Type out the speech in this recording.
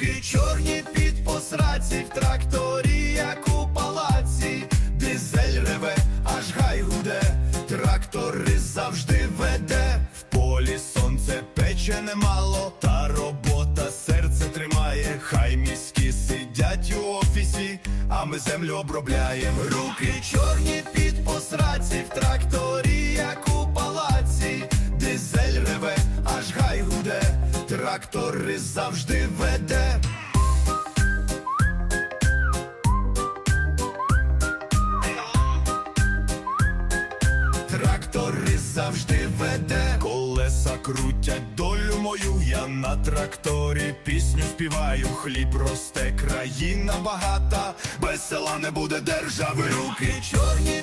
руки чорні під посраці, в тракторі, як у палаці, дизель реве, аж гай гуде, трактори завжди веде, в полі сонце пече немало, та робота серце тримає, хай міські сидять у офісі, а ми землю обробляємо. Руки трактори завжди веде. Трактори завжди веде, колеса крутять долю мою. Я на тракторі пісню співаю, хліб росте, країна багата, без села не буде держави. Руки чорні